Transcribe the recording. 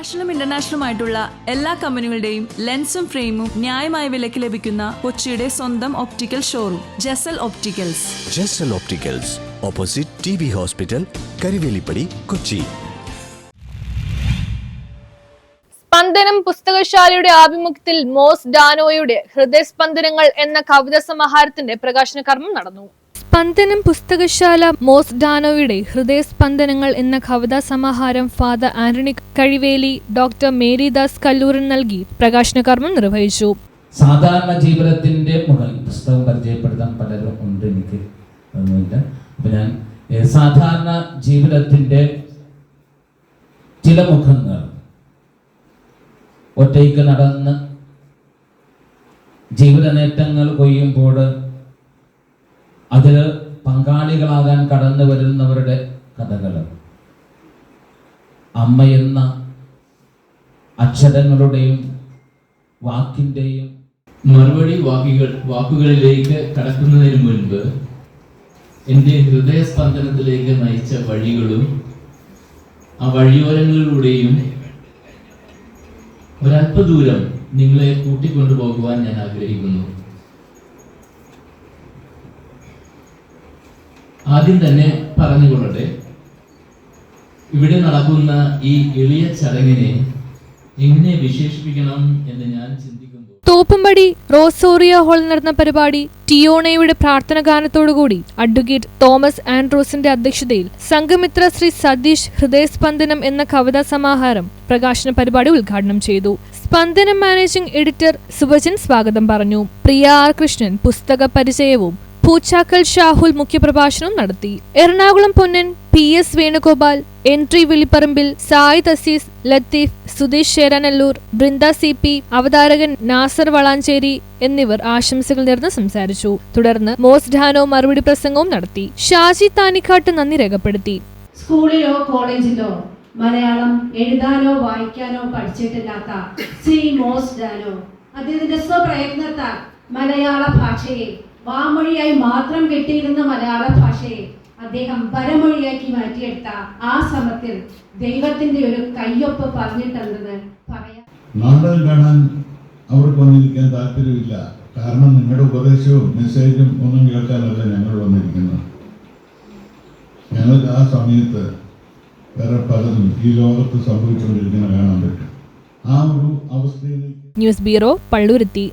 നാഷണലും ഇന്റർനാഷണലും ആയിട്ടുള്ള എല്ലാ കമ്പനികളുടെയും ലെൻസും ഫ്രെയിമും ന്യായമായ വിലയ്ക്ക് ലഭിക്കുന്ന കൊച്ചിയുടെ സ്വന്തം optical showroom Jasal opticals Jasal opticals opposite T B hospital Karuvelippady Kochi Spandanam പുസ്തകശാലയുടെ ആഭിമുഖ്യത്തിൽ മോസ് ഡാനോയുടെ ഹൃദയസ്പന്ദനങ്ങൾ എന്ന കവിത സമാഹാരത്തിന്റെ പ്രകാശന കർമ്മം നടന്നു. സ്പന്ദനം പുസ്തകശാല മോസ് ഡാനോയുടെ ഹൃദയസ്പന്ദനങ്ങൾ എന്ന കവിതാ സമാഹാരം ഫാദർ ആന്റണി കഴിവേലി ഡോക്ടർ മേരിദാസ് കല്ലൂരൻ നൽകി പ്രകാശന കർമ്മം നിർവഹിച്ചു. സാധാരണ ജീവിതത്തിന്റെ മുതൽ പുസ്തകം പരിചയപ്പെടുത്താൻ പലരും ഉണ്ട് എനിക്ക് ഒന്നുമില്ല. ഞാൻ സാധാരണ ജീവിതത്തിന്റെ ചില മുഖങ്ങൾ ഒറ്റയ്ക്ക് നടന്ന് ജീവിത നേട്ടങ്ങൾ കൊയ്യുമ്പോൾ അതിൽ പങ്കാളികളാകാൻ കടന്നു വരുന്നവരുടെ കഥകൾ. അമ്മയെന്ന അക്ഷരങ്ങളുടെയും വാക്കിന്റെയും മറുപടി വാക്കുകൾ വാക്കുകളിലേക്ക് കടക്കുന്നതിന് മുൻപ് എന്റെ ഹൃദയസ്പന്ദനത്തിലേക്ക് നയിച്ച വഴികളും ആ വഴിയോരങ്ങളിലൂടെയും ഒരല്പദൂരം നിങ്ങളെ കൂട്ടിക്കൊണ്ടുപോകുവാൻ ഞാൻ ആഗ്രഹിക്കുന്നു. ആദ്യം തന്നെ പറഞ്ഞുകൊള്ളട്ടെ. ഇവിടെ നടക്കുന്ന ഈ എളിയ ചടങ്ങിനെ എങ്ങനെ വിശേഷിപ്പിക്കണം എന്ന് ഞാൻ ചിന്തിക്കുന്നു തോപ്പുംപടി റോസോറിയ ഹാളിൽ നടന്ന പരിപാടി ടിയോണയുടെ പ്രാർത്ഥന ഗാനത്തോടുകൂടി അഡ്വക്കേറ്റ് തോമസ് ആൻഡ്രോസിന്റെ അധ്യക്ഷതയിൽ സംഘമിത്ര ശ്രീ സതീഷ് ഹൃദയസ്പന്ദനം എന്ന കവിതാ സമാഹാരം പ്രകാശന പരിപാടി ഉദ്ഘാടനം ചെയ്തു. സ്പന്ദനം മാനേജിംഗ് എഡിറ്റർ സുഭജൻ സ്വാഗതം പറഞ്ഞു. പ്രിയ ആർ കൃഷ്ണൻ പുസ്തക പരിചയവും പൂച്ചാക്കൽ ഷാഹുൽ മുഖ്യപ്രഭാഷണം നടത്തി. Ernakulam Ponnan P S Venugopal N entry Vilipparambil Sayid Azeez Latheef Sudheesh Sheranallur Brinda C P അവതാരകൻ നാസർ വളാഞ്ചേരി എന്നിവർ ആശംസകൾ നേർന്ന് സംസാരിച്ചു. തുടർന്ന് മോസ് ഡാനോ മറുപടി പ്രസംഗവും നടത്തി. ഷാജി താനിക്കാട്ട് നന്ദി രേഖപ്പെടുത്തി. സ്കൂളിലോ കോളേജിലോ മലയാളം എഴുതാനോ വായിക്കാനോ പഠിച്ചിട്ടില്ലാത്ത ശ്രീ മോസ് ഡാനോ അദ്ദേഹത്തിന്റെ സ്വപ്രയത്നത്താൽ മലയാള ഭാഷയെ വാമൊഴിയായി മാത്രം കെട്ടിയിരുന്ന മലയാള ഭാഷയെ അദ്ദേഹം പരമൊഴിയാക്കി മാറ്റിയെടുത്ത ആ ശ്രമത്തിൽ ദൈവത്തിന്റെ ഒരു കയ്യൊപ്പ് പറഞ്ഞിട്ടുണ്ടെന്ന് പറയാം. നാടകം കാണാൻ അവർക്ക് വന്നിരിക്കാൻ താല്പര്യമില്ല. കാരണം നിങ്ങളുടെ ഉപദേശവും മെസ്സേജും ഒന്നും കേൾക്കാനല്ല ഞങ്ങൾ വന്നിരിക്കുന്നത്. ഞങ്ങൾക്ക് ആ സമയത്ത് വേറെ പലതും ഈ ലോകത്ത് സംഭവിച്ചുകൊണ്ടിരിക്കുന്ന കാണാൻ പറ്റും. ആ ഒരു അവസ്ഥയിൽ ന്യൂസ് ബ്യൂറോ പള്ളുരുത്തി.